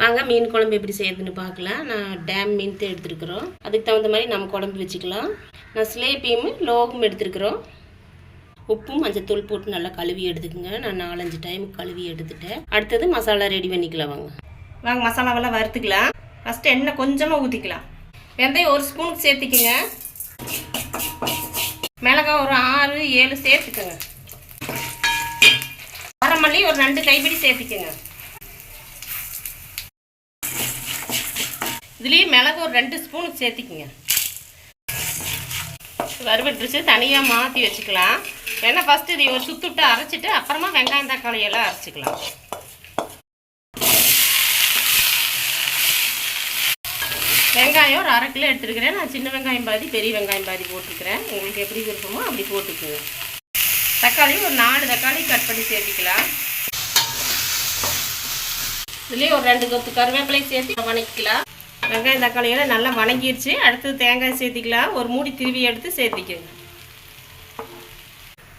வாங்க மீன் குழம்பு எப்படி செய்யறதுன்னு பார்க்கலாம். நான் டேம் மீன் தான் எடுத்துருக்குறோம். அதுக்கு தகுந்த மாதிரி நம்ம குழம்பு வச்சுக்கலாம். நான் சிலேப்பியும் லோகம் எடுத்துருக்குறோம். உப்பும் மஞ்சத்தூள் போட்டு நல்லா கழுவி எடுத்துக்கோங்க. நான் நாலஞ்சு டைம் கழுவி எடுத்துட்டேன். அடுத்தது மசாலா ரெடி பண்ணிக்கலாம் வாங்க. வாங்க மசாலாவெல்லாம் வறுத்துக்கலாம். ஃபஸ்ட்டு எண்ணெய் கொஞ்சமாக ஊற்றிக்கலாம் வெந்தயம் ஒரு ஸ்பூனுக்கு சேர்த்திக்கங்க. மிளகாய் ஒரு ஆறு ஏழு சேர்த்துக்கோங்க. வரமல்லி ஒரு ரெண்டு கைப்பிடி சேர்த்திக்கோங்க. இதுலேயே மிளகு ஒரு ரெண்டு ஸ்பூனுக்கு சேர்த்திக்கிங்க. வறுபட்டுருச்சு தனியாக மாற்றி வச்சுக்கலாம். ஏன்னா ஃபஸ்ட்டு இதை ஒரு சுத்து விட்டு அரைச்சிட்டு அப்புறமா வெங்காயம் தக்காளி எல்லாம் அரைச்சிக்கலாம். வெங்காயம் ஒரு அரை கிலோ எடுத்துருக்கிறேன். நான் சின்ன வெங்காயம் பாதி பெரிய வெங்காயம் பாதி போட்டிருக்கிறேன். உங்களுக்கு எப்படி விருப்பமோ அப்படி போட்டுக்குங்க. தக்காளி ஒரு நாலு தக்காளி கட் பண்ணி சேர்த்திக்கலாம். இதுலேயே ஒரு ரெண்டு கொத்து கருவேப்பிலையும் சேர்த்து வணக்கிக்கலாம். வெங்காயம் தக்காளியெல்லாம் நல்லா வணங்கிடுச்சு அடுத்து தேங்காய் சேர்த்திக்கலாம். ஒரு மூடி திருவி எடுத்து சேர்த்திக்கோங்க.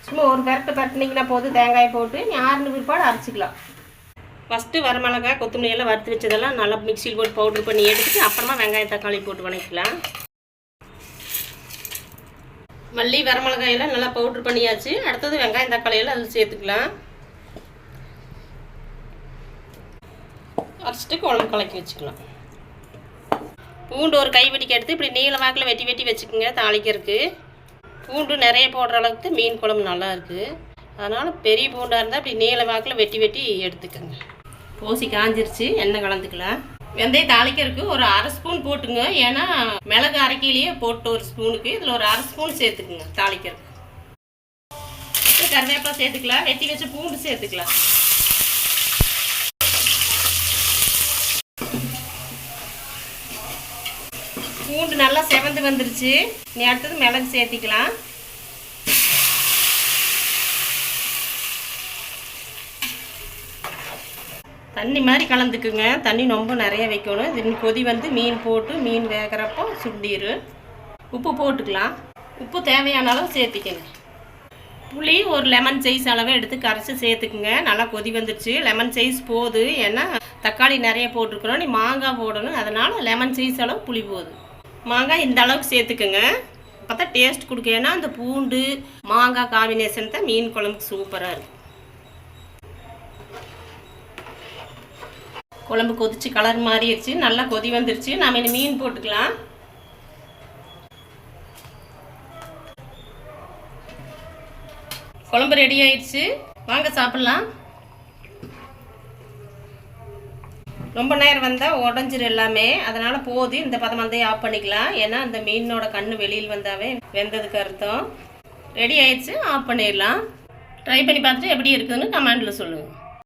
சும்மா ஒரு பரப்பு தட்டினீங்கன்னா போதும் தேங்காய் போட்டு நீ பிற்பாடு அரைச்சிக்கலாம். ஃபஸ்ட்டு வரமிளகாய் கொத்தமல்லி எல்லாம் வறுத்து வச்சதெல்லாம் நல்லா மிக்சியில் போட்டு பவுட்ரு பண்ணி எடுத்துட்டு அப்புறமா வெங்காயம் தக்காளி போட்டு வணக்கிக்கலாம். மல்லி வரமிளகாயெல்லாம் நல்லா பவுட்ரு பண்ணியாச்சு. அடுத்தது வெங்காயம் தக்காளியெல்லாம் அதில் சேர்த்துக்கலாம். அரைச்சிட்டு குழம்பு கலக்கி வச்சுக்கலாம். பூண்டு ஒரு கைப்பிடிக்கு எடுத்து இப்படி நீல வாக்கில் வெட்டி வெட்டி வச்சுக்கோங்க தாளிக்கிறதுக்கு. பூண்டு நிறைய போடுற அளவுக்கு மீன் குழம்பு நல்லாயிருக்கு அதனால் பெரிய பூண்டாக இருந்தால் இப்படி நீளமாக்கில் வெட்டி வெட்டி எடுத்துக்கோங்க. பூசி காஞ்சிருச்சு எண்ணெய் கலந்துக்கலாம் வெந்தயம் தாளிக்கிறதுக்கு ஒரு அரை ஸ்பூன் போட்டுங்க. ஏன்னா மிளகு அரைக்கிலேயே போட்டு ஒரு ஸ்பூனுக்கு. இதில் ஒரு அரை ஸ்பூன் சேர்த்துக்குங்க தாளிக்கிறதுக்கு. கருவேப்பிலை சேர்த்துக்கலாம் வெட்டி வச்ச பூண்டு சேர்த்துக்கலாம் பூண்டு நல்லா செவந்து வந்துருச்சு. நீ அடுத்தது மிளகு சேர்த்திக்கலாம். தண்ணி மாதிரி கலந்துக்குங்க. தண்ணி ரொம்ப நிறைய வைக்கணும். இது கொதி வந்து மீன் போட்டு மீன் வேகிறப்போ சுண்டிடு உப்பு போட்டுக்கலாம். உப்பு தேவையான அளவு சேர்த்திக்கங்க. புளி ஒரு லெமன் சைஸ் அளவு எடுத்து கரைச்சி சேர்த்துக்குங்க. நல்லா கொதி வந்துருச்சு. லெமன் சைஸ் போகுது. ஏன்னா தக்காளி நிறைய போட்டிருக்கிறோம். நீ மாங்காய் போடணும். அதனால் லெமன் சைஸ் அளவு புளி போகுது. மாங்காய் இந்த அளவுக்கு சேர்த்துக்குங்க. அப்போ தான் டேஸ்ட் கொடுக்க ஏன்னா அந்த பூண்டு மாங்காய் காம்பினேஷன் தான் மீன் குழம்புக்கு சூப்பராக இருக்கும் குழம்பு கொதிச்சு கலர் மாறிடுச்சு. நல்லா கொதி வந்துருச்சு. நம்ம இனி மீன் போட்டுக்கலாம். குழம்பு ரெடி ஆயிடுச்சு. வாங்க சாப்பிட்லாம். ரொம்ப நேரம் வந்தால் உடஞ்சிரும் எல்லாமே. அதனால் போது இந்த பதமந்தையை ஆஃப் பண்ணிக்கலாம். ஏன்னா அந்த மீனோட கண்ணு வெளியில் வந்தாவே வெந்ததுக்கு அர்த்தம். ரெடி ஆயிடுச்சு ஆஃப் பண்ணிடலாம். ட்ரை பண்ணி பார்த்துட்டு எப்படி இருக்குதுன்னு கமெண்டில் சொல்லுங்கள்